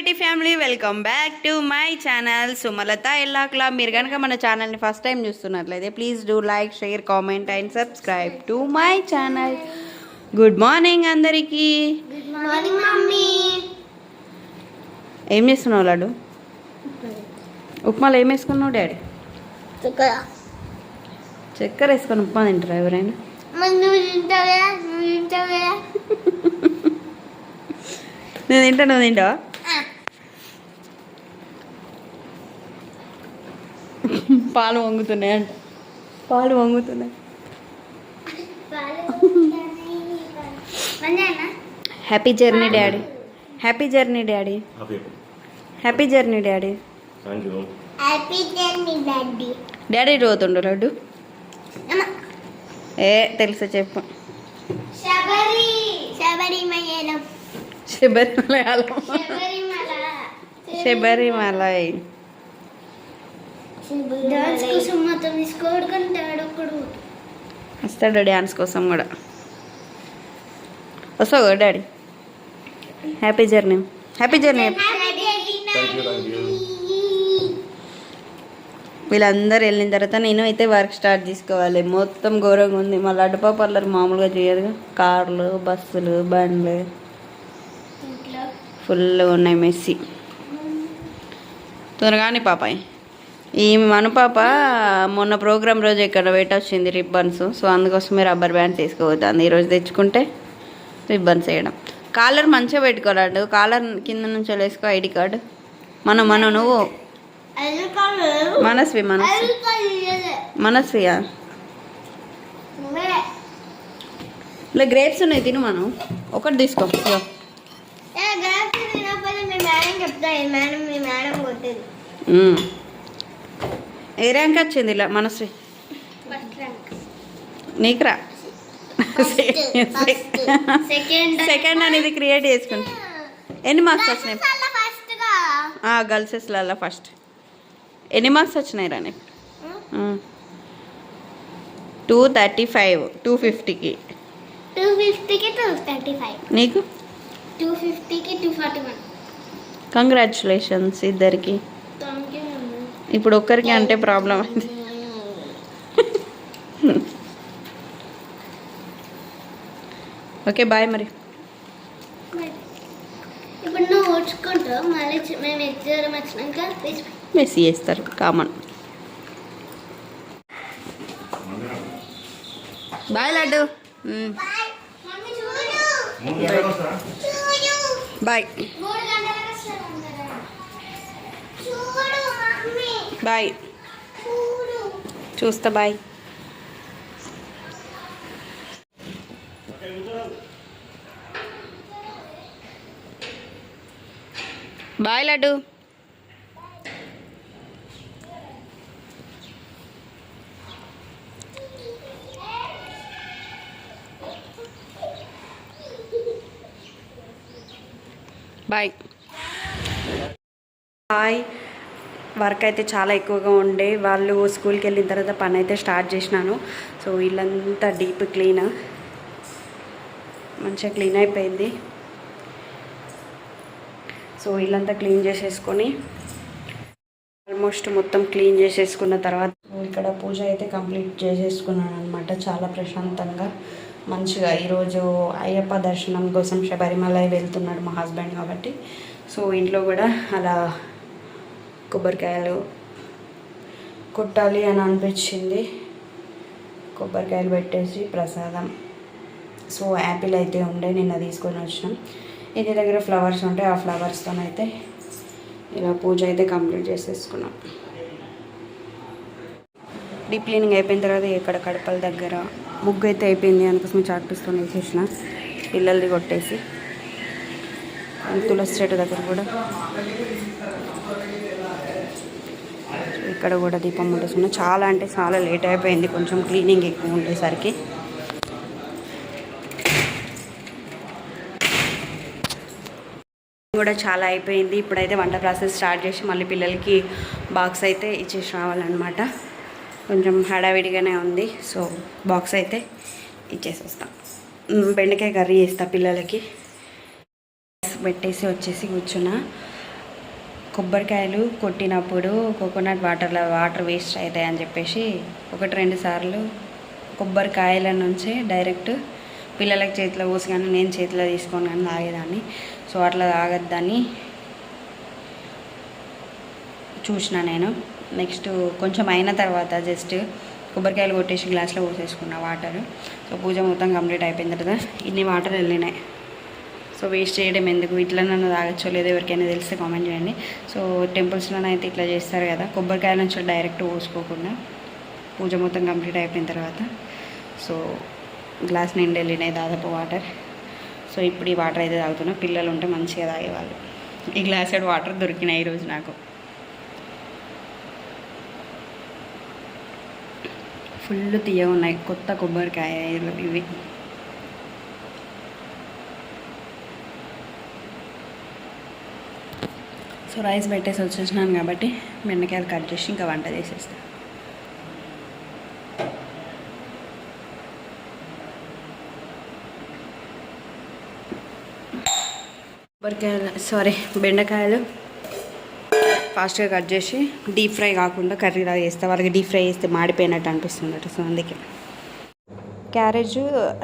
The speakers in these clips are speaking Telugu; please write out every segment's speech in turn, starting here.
YT family welcome back to my channel Sumalatha ఎల్లాక్లా మీరు కనుక మన ఛానల్ని ఫస్ట్ టైం చూస్తున్నట్లయితే please do like share comment and subscribe to my channel good morning అందరికీ. ఏం చేస్తున్నావు లడ్డు? ఉప్మాలో ఏం వేసుకున్నావు డాడీ? ఇక్కడ చక్కెర వేసుకొని ఉప్మా తింటారా ఎవరైనా? నేను తింటా నువ్వు తింటావా? పాలు వంగుతున్నాయి అంట. పాలు వంగుతున్నాయి. Happy journey daddy happy journey daddy Happy. Happy journey daddy daddy daddy రోతుండు Laddu. ఏ తెలుసా చెప్పు. శబరిమల. శబరిమల. డాన్స్ కోసం మొత్తం తీసుకోడు కంటాడు ఒకడు వస్తాడు డ్యాన్స్ కోసం కూడా. వస్తావు కదా daddy? Happy journey happy journey. వీళ్ళందరూ వెళ్ళిన తర్వాత నేను అయితే వర్క్ స్టార్ట్ చేసుకోవాలి మొత్తం ఘోరంగా ఉంది. మా లడ్డు పాపర్లర్ మామూలుగా చేయదుగా కార్లు బస్సులు బండ్లు. ఫుల్ ఉన్నాయి మెస్సి. త్వరగానే పాపాయ్. ఈ మన పాప మొన్న ప్రోగ్రామ్ రోజు ఇక్కడ పెట్టొచ్చింది రిబ్బన్స్. సో అందుకోసమే రబ్బర్ బ్యాండ్స్ తీసుకోవద్దు ఈరోజు తెచ్చుకుంటే రిబ్బన్స్ వేయడం. కాలర్ మంచిగా పెట్టుకోరాడు కాలర్ కింద నుంచి వేసుకో ఐడి కార్డు. మనం మనం నువ్వు. మనస్వి మనస్వి. మనస్వియా? ఇలా గ్రేప్స్ ఉన్నాయి తిను మనం. ఒకటి తీసుకో. మీ మేడం చెప్తా ఈ మేడం మీ మేడం కొట్టేది. ఏ ర్యాంక్ వచ్చింది ఇలా ర్యాంక్ నీకురా? సెకండ్ సెకండ్ అనేది క్రియేట్ చేసుకుంటా. ఎన్ని మార్క్స్ వచ్చినాయి? గర్ల్సెస్లలో ఫస్ట్ ఎన్ని మార్క్స్ వచ్చినాయి రా నీకు టూ థర్టీ ఫైవ్ టూ ఫిఫ్టీకి టూ ఫిఫ్టీకి టూ థర్టీ ఫైవ్ నీకు? టూ ఫిఫ్టీకి టూ ఫార్టీ వన్ కంగ్రాచులేషన్స్ ఇద్దరికి. ఇప్పుడు ఒక్కరికి అంటే ప్రాబ్లం అయింది. ఓకే బాయ్ మరి. ఇప్పుడు నువ్వు ఓడ్చుకుంటావు మళ్ళీ చి- మేము ఇద్దరం వచ్చినాక తీసి మెస్సీ చేస్తారు కామన్. బాయ్ లడ్డు. బాయ్ మూడు గంటలకు వస్తారు అందరూ. చూడు మమ్మీ బాయ్ చూడు చూస్తా bye bye Laddu bye bye work అయితే చాలా ఎక్కువగా ఉండే. వాళ్ళు స్కూల్కి వెళ్ళిన తర్వాత పని అయితే స్టార్ట్ చేసినాను. సో ఇల్లంతా డీప్ క్లీన్. మంచిగా క్లీన్ అయిపోయింది. సో ఇల్లంతా క్లీన్ చేసేసుకొని ఆల్మోస్ట్ మొత్తం క్లీన్ చేసేసుకున్న తర్వాత ఇక్కడ పూజ అయితే కంప్లీట్ చేసేసుకున్నాను అనమాట చాలా ప్రశాంతంగా. మంచిగా ఈరోజు అయ్యప్ప దర్శనం కోసం శబరిమల వెళ్తున్నాడు మా హస్బెండ్ కాబట్టి. సో ఇంట్లో కూడా అలా కొబ్బరికాయలు కొట్టాలి అని అనిపించింది. కొబ్బరికాయలు పెట్టేసి ప్రసాదం. సో యాపిల్ అయితే ఉండే నిన్న తీసుకొని వచ్చినాం. ఇంటి దగ్గర ఫ్లవర్స్ ఉంటే ఆ ఫ్లవర్స్తో అయితే ఇలా పూజ అయితే కంప్లీట్ చేసేసుకున్నాం. డీప్ క్లీనింగ్ అయిపోయిన తర్వాత ఇక్కడ కడపల దగ్గర ముగ్గు అయితే అయిపోయింది. అందుకోసం చాక్పీస్తో వేసేసిన పిల్లల్ని కొట్టేసి. తులసి చెట్టు దగ్గర కూడా. ఇక్కడ కూడా దీపం ముట్టేసుకున్నా. చాలా అంటే చాలా లేట్ అయిపోయింది. కొంచెం క్లీనింగ్ ఎక్కువ ఉండేసరికి. కూడా చాలా అయిపోయింది. ఇప్పుడైతే వంట ప్రాసెస్ స్టార్ట్ చేసి మళ్ళీ పిల్లలకి బాక్స్ అయితే ఇచ్చేసి రావాలన్నమాట. కొంచెం హడావిడిగానే ఉంది. సో బాక్స్ అయితే ఇచ్చేసి వస్తాం బెండకాయ కర్రీ చేస్తా పిల్లలకి. పెట్టేసి వచ్చేసి కూర్చున్నా. కొబ్బరికాయలు కొట్టినప్పుడు కోకోనట్ వాటర్లో వాటర్ వేస్ట్ అవుతాయి అని చెప్పేసి ఒకటి రెండు సార్లు కొబ్బరికాయల నుంచి డైరెక్ట్ పిల్లలకి చేతిలో పోసి కానీ నేను చేతిలో తీసుకొని కానీ తాగేదాన్ని. సో అట్లా తాగద్దని చూసిన నేను. నెక్స్ట్ కొంచెం అయిన తర్వాత జస్ట్ కొబ్బరికాయలు కొట్టేసి గ్లాస్లో పోసేసుకున్న వాటర్. సో పూజ మొత్తం కంప్లీట్ అయిపోయిన తర్వాత ఇన్ని వాటర్ వెళ్ళినాయి. సో వేస్ట్ చేయడం ఎందుకు? ఇట్లా నన్ను తాగచ్చో లేదో ఎవరికైనా తెలిస్తే కామెంట్ చేయండి. సో టెంపుల్స్లో అయితే ఇట్లా చేస్తారు కదా. కొబ్బరికాయ నుంచి డైరెక్ట్ పోసుకోకుండా పూజ మొత్తం కంప్లీట్ అయిపోయిన తర్వాత. సో గ్లాస్ నిండి వెళ్ళినాయి దాదాపు వాటర్ సో ఇప్పుడు ఈ వాటర్ అయితే తాగుతున్నా. పిల్లలు ఉంటే మంచిగా తాగేవాళ్ళు. ఈ గ్లాస్ వాటర్ దొరికినాయి ఈరోజు నాకు. ఫుల్ తీయగా ఉన్నాయి. కొత్త కొబ్బరికాయలు ఇవి. సో రైస్ పెట్టేసి వచ్చేసినాను కాబట్టి బెండకాయలు కట్ చేసి ఇంకా వంట చేసేస్తాను కొబ్బరికాయలు సారీ బెండకాయలు ఫాస్ట్గా కట్ చేసి డీప్ ఫ్రై కాకుండా కర్రీలా చేస్తే. వాళ్ళకి డీప్ ఫ్రై చేస్తే మాడిపోయినట్టు అనిపిస్తుంది సో అందుకే. క్యారేజ్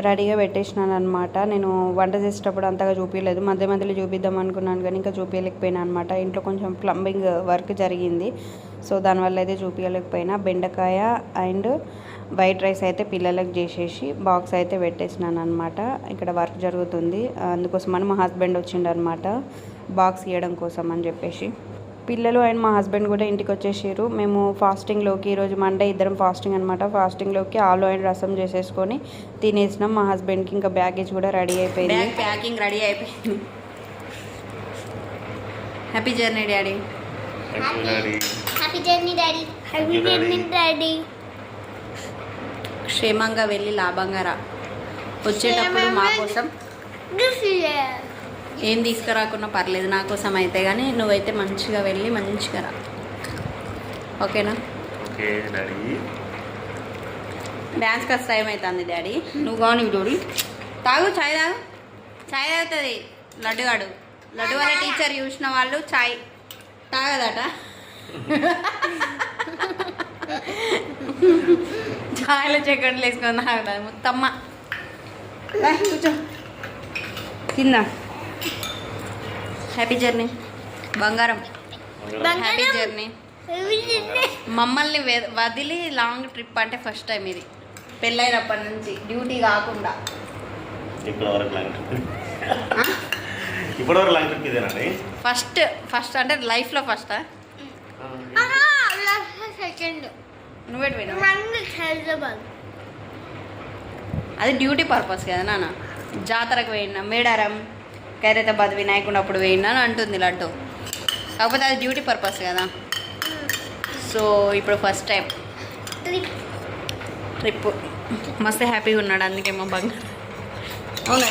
రెడీగా పెట్టేసినాను అనమాట నేను వంట చేసేటప్పుడు అంతగా చూపించలేదు మధ్య మధ్యలో చూపిద్దాం అనుకున్నాను కానీ ఇంకా చూపించలేకపోయినా అనమాట ఇంట్లో కొంచెం ప్లంబింగ్ వర్క్ జరిగింది. సో దానివల్ల అయితే చూపించలేకపోయినా బెండకాయ అండ్ వైట్ రైస్ అయితే పిల్లలకు చేసేసి బాక్స్ అయితే పెట్టేసినాను అనమాట ఇక్కడ వర్క్ జరుగుతుంది. అందుకోసమని మా హస్బెండ్ వచ్చిండనమాట బాక్స్ ఇవ్వడం కోసం అని చెప్పేసి. పిల్లలు అండ్ మా హస్బెండ్ కూడా ఇంటికి వచ్చేసారు మేము ఫాస్టింగ్లోకి ఈరోజు మండే ఇద్దరం ఫాస్టింగ్ అనమాట ఫాస్టింగ్లోకి ఆలు అండ్ రసం చేసేసుకొని తినేసినాం. మా హస్బెండ్కి ఇంకా బ్యాగేజ్ కూడా రెడీ అయిపోయింది. బ్యాగ్ ప్యాకింగ్ రెడీ అయిపోయింది. Happy journey daddy. Happy journey daddy. Happy. Journey daddy. క్షేమంగా వెళ్ళి లాభంగా రా. వచ్చేటప్పుడు మా కోసం ఏం తీసుకురాకున్నా పర్లేదు నా కోసం అయితే కానీ నువ్వైతే మంచిగా వెళ్ళి మంచిగా రా. ఓకేనా? డ్యాన్స్ కాస్త టైం అవుతుంది డాడీ. నువ్వు కానీ డోడి తాగు చాయ్ తాగు. చాయ్ తాగుతుంది లడ్డుగాడు. లడ్డు వాళ్ళ టీచర్ చూసిన వాళ్ళు చాయ్. తాగదట. చాయ్లో చక్కెరలు వేసుకొని తాగుతుంది మొత్తమ్మ. కూర్చో. కింద హ్యాపీ జర్నీ బంగారం. హ్యాపీ జర్నీ మమ్మల్ని వదిలి లాంగ్ ట్రిప్ అంటే ఫస్ట్ టైం ఇది. పెళ్ళైనప్పటి నుంచి డ్యూటీ కాకుండా. ఇప్పటి వరకు లాంగ్ ట్రిప్ ఇప్పటి వరకు లాంగ్ ట్రిప్ ఇదేనండి ఫస్ట్ ఫస్ట్ అంటే లైఫ్లో ఫస్టా సెకండ్ నువ్వే పోయినావు? మంది హైదరాబాద్. అది డ్యూటీ పర్పస్ కదా నాన్న. జాతరకు పోయినా మేడారం. ఖైరతాబాద్ వినాయకుడు అప్పుడు పోయినా అని అంటుంది లడ్డు. కాకపోతే అది డ్యూటీ పర్పస్ కదా. సో ఇప్పుడు ఫస్ట్ టైం ట్రిప్ మస్తు హ్యాపీగా ఉన్నాడు అందుకేమో బంగారు. అవునా?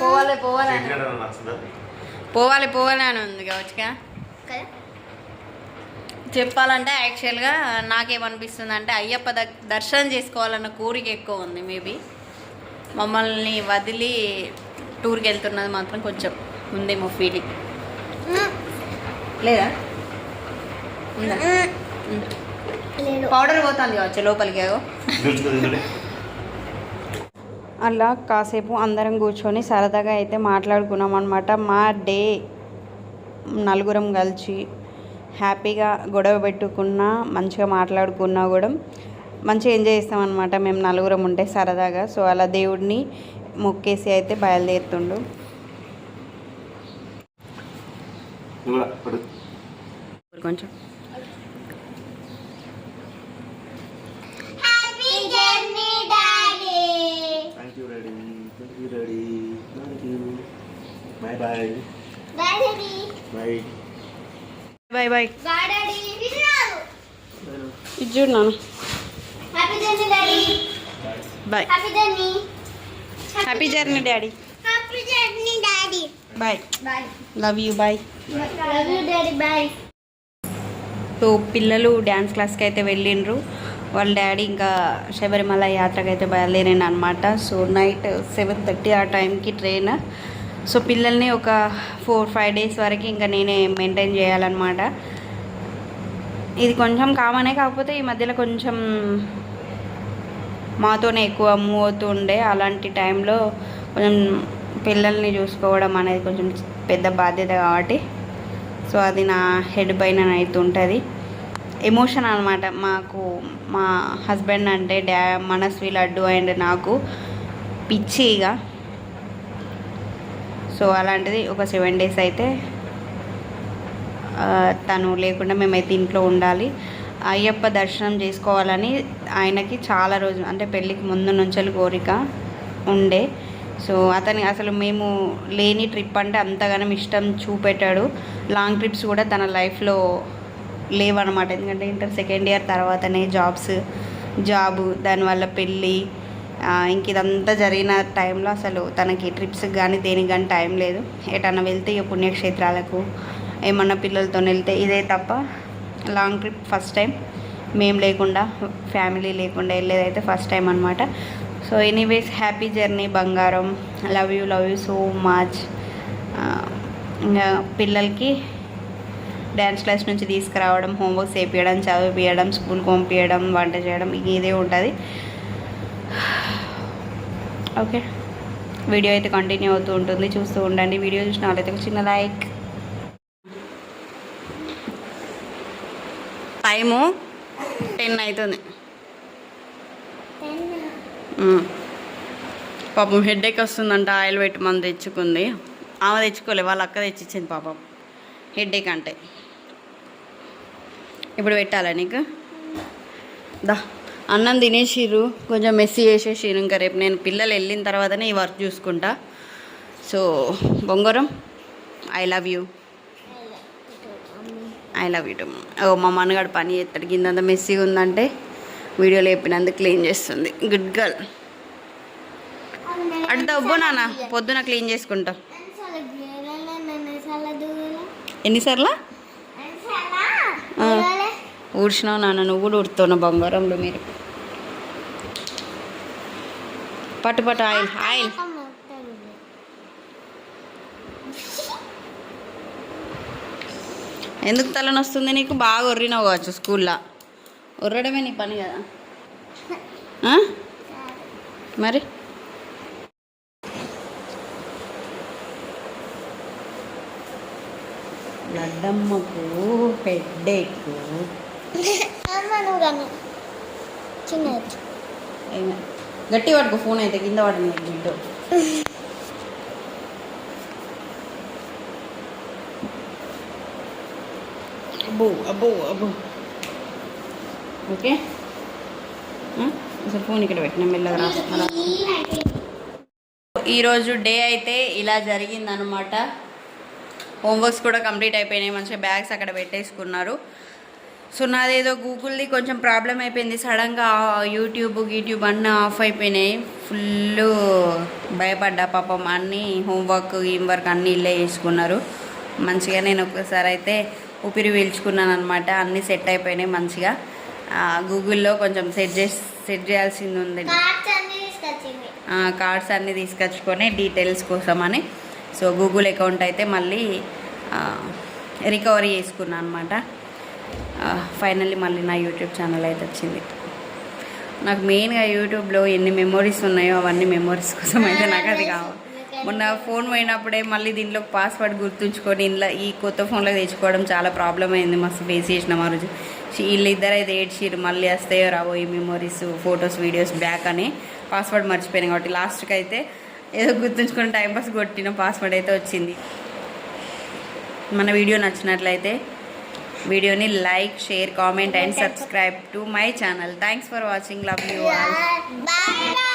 పోవాలి పోవాలి. పోవాలి పోవాలి అని ఉంది కావచ్చుగా చెప్పాలంటే యాక్చువల్గా నాకేమనిపిస్తుంది అంటే అయ్యప్ప దర్శనం చేసుకోవాలన్న కోరిక ఎక్కువ ఉంది మేబీ మమ్మల్ని వదిలి టూర్కి వెళ్తున్నది మాత్రం కొంచెం ఉందేమో ఫీలింగ్ లేదా? ఉందా? లేదు. పౌడర్ పోతుంది కావచ్చు లోపలికి అలా కాసేపు అందరం కూర్చొని సరదాగా అయితే మాట్లాడుకున్నాం అనమాట మా డే నలుగురం కలిసి హ్యాపీగా గొడవ పెట్టుకున్నా మంచిగా మాట్లాడుకున్నా కూడా మంచిగా ఎంజాయ్ చేస్తాం అనమాట మేము నలుగురం ఉంటే సరదాగా. సో అలా దేవుడిని మొక్కేసి అయితే బయలుదేరుతుండు. కొంచెం. Bye bye bye bye bye ఇది చూడు నాన్న. Bye happy journey daddy bye love you bye so పిల్లలు డ్యాన్స్ క్లాస్కి అయితే వెళ్ళిండ్రు. వాళ్ళ డాడీ ఇంకా శబరిమల యాత్రకు అయితే బయలుదేరిండు అనమాట సో నైట్ సెవెన్ థర్టీ ఆ టైంకి ట్రైన్. సో పిల్లల్ని ఒక ఫోర్ ఫైవ్ డేస్ వరకు ఇంకా నేనే మెయింటైన్ చేయాలన్నమాట. ఇది కొంచెం కామనే కాకపోతే ఈ మధ్యలో కొంచెం మాతోనే ఎక్కువ మూవ్ అవుతూ ఉండే. అలాంటి టైంలో కొంచెం పిల్లల్ని చూసుకోవడం అనేది కొంచెం పెద్ద బాధ్యత కాబట్టి. సో అది నా హెడ్ పైన అవుతుంటుంది ఎమోషన్ అనమాట మాకు మా హస్బెండ్ అంటే డా మనస్వి లడ్డు అండ్ నాకు పిచ్చి ఇక సో అలాంటిది ఒక సెవెన్ డేస్ అయితే తను లేకుండా మేమైతే ఇంట్లో ఉండాలి. అయ్యప్ప దర్శనం చేసుకోవాలని ఆయనకి చాలా రోజు అంటే పెళ్ళికి ముందు నుంచి కోరిక ఉండే. సో అతని అసలు మేము లేని ట్రిప్ అంటే అంతగానం ఇష్టం చూపెట్టాడు. లాంగ్ ట్రిప్స్ కూడా తన లైఫ్లో లేవన్నమాట ఎందుకంటే ఇంటర్ సెకండ్ ఇయర్ తర్వాతనే జాబ్స్ జాబు దానివల్ల పెళ్ళి ఇంక ఇదంతా జరిగిన టైంలో అసలు తనకి ట్రిప్స్ కానీ దేనికి కానీ టైం లేదు. ఎటన్నా వెళ్తే ఇక పుణ్యక్షేత్రాలకు ఏమన్నా పిల్లలతో వెళ్తే ఇదే తప్ప లాంగ్ ట్రిప్ ఫస్ట్ టైం. మేము లేకుండా ఫ్యామిలీ లేకుండా వెళ్ళేదైతే ఫస్ట్ టైం అనమాట సో ఎనీవేస్ హ్యాపీ జర్నీ బంగారం love you love you so much. ఇంకా పిల్లలకి డ్యాన్స్ క్లాస్ నుంచి తీసుకురావడం హోంవర్క్స్ వేపించడం చదివిపించడం స్కూల్కి పంపించడం వంట చేయడం ఇదే ఉంటుంది. ఓకే. వీడియో అయితే కంటిన్యూ అవుతూ ఉంటుంది. చూస్తూ ఉండండి. వీడియో చూసిన వాళ్ళైతే ఒక చిన్న లైక్. టైము టెన్ అవుతుంది. పాపం హెడ్ఏక్ వస్తుందంట ఆయిల్ పెట్టి మనం తెచ్చుకుంది. ఆమె తెచ్చుకోలే వాళ్ళ అక్క తెచ్చిచ్చింది పాపం. హెడ్ఏక్ అంటే. ఇప్పుడు పెట్టాలా నీకు? దా అన్నం తినేసిర్రు కొంచెం మెస్సీ చేసేసిర్రు ఇంకా రేపు. నేను పిల్లలు వెళ్ళిన తర్వాతనే ఈ వర్క్ చూసుకుంటా. సో బొంగరం I love you. I love you ఓ మా మనగాడు పని చేస్తాడు. కిందంతా మెస్సీగా ఉందంటే వీడియో లేపినందుకు క్లీన్ చేస్తుంది. గుడ్ గర్ల్ అటు తవ్వు నాన్న పొద్దున క్లీన్ చేసుకుంటా. ఎన్నిసార్లు? ఊడ్చినావు నాన్న నువ్వు కూడా ఊడుతున్నావు బంగారంలో మీరు. పట్టు పట్టు ఆయిల్ ఆయిల్. ఎందుకు తలనొస్తుంది నీకు? బాగా ఒర్రినావు కావచ్చు స్కూల్లో. ఒర్రడమే నీ పని కదా? మరి? లడ్డమ్మకు ఏమే గట్టి పట్టుకో ఫోన్ అయితే కింద పడింది బిడ్డ. అబ్బో అబ్బో అబ్బో ఓకే? అసలు ఫోన్ ఇక్కడ పెట్టిన మెల్లగా ఈరోజు డే అయితే ఇలా జరిగిందనమాట హోంవర్క్స్ కూడా కంప్లీట్ అయిపోయినాయి మంచిగా బ్యాగ్స్ అక్కడ పెట్టేసుకున్నారు. సో నాదేదో గూగుల్ది కొంచెం ప్రాబ్లం అయిపోయింది సడన్గా యూట్యూబ్ గీట్యూబ్ అన్నీ ఆఫ్ అయిపోయినాయి. ఫుల్ భయపడ్డా పాపం అన్నీ హోంవర్క్ వర్క్ అన్నీ ఇల్లే చేసుకున్నారు. మంచిగా నేను ఒకసారి అయితే ఊపిరి పీల్చుకున్నాను అనమాట అన్నీ సెట్ అయిపోయినాయి మంచిగా. గూగుల్లో కొంచెం సెట్ చేసి సెట్ చేయాల్సింది ఉంది. కార్డ్స్ అన్ని తీసుకొచ్చింది. కార్డ్స్ అన్నీ తీసుకొచ్చుకొని డీటెయిల్స్ కోసం అని సో గూగుల్ అకౌంట్ అయితే మళ్ళీ రికవరీ చేసుకున్నాను అనమాట ఫైనల్లీ మళ్ళీ నా యూట్యూబ్ ఛానల్ అయితే వచ్చింది. నాకు మెయిన్గా యూట్యూబ్లో ఎన్ని మెమొరీస్ ఉన్నాయో అవన్నీ మెమొరీస్ కోసం అయితే నాకు అది కావాలి. మొన్న ఫోన్ పోయినప్పుడే మళ్ళీ దీంట్లో పాస్వర్డ్ గుర్తుంచుకొని ఇంట్లో ఈ కొత్త ఫోన్లో తెచ్చుకోవడం చాలా ప్రాబ్లం అయింది. మస్తు ఫేస్ చేసినాం ఆ రోజు. వీళ్ళిద్దరు అయితే ఏడ్చిరు మళ్ళీ వస్తాయో రావో ఈ మెమొరీస్ ఫొటోస్ వీడియోస్ బ్యాక్ అని పాస్వర్డ్ మర్చిపోయినాం కాబట్టి లాస్ట్కి అయితే ఏదో గుర్తుంచుకొని టైంపాస్ కొట్టిన పాస్వర్డ్ అయితే వచ్చింది. మన వీడియో నచ్చినట్లయితే వీడియోని like share comment and subscribe to my channel thanks for watching love you all bye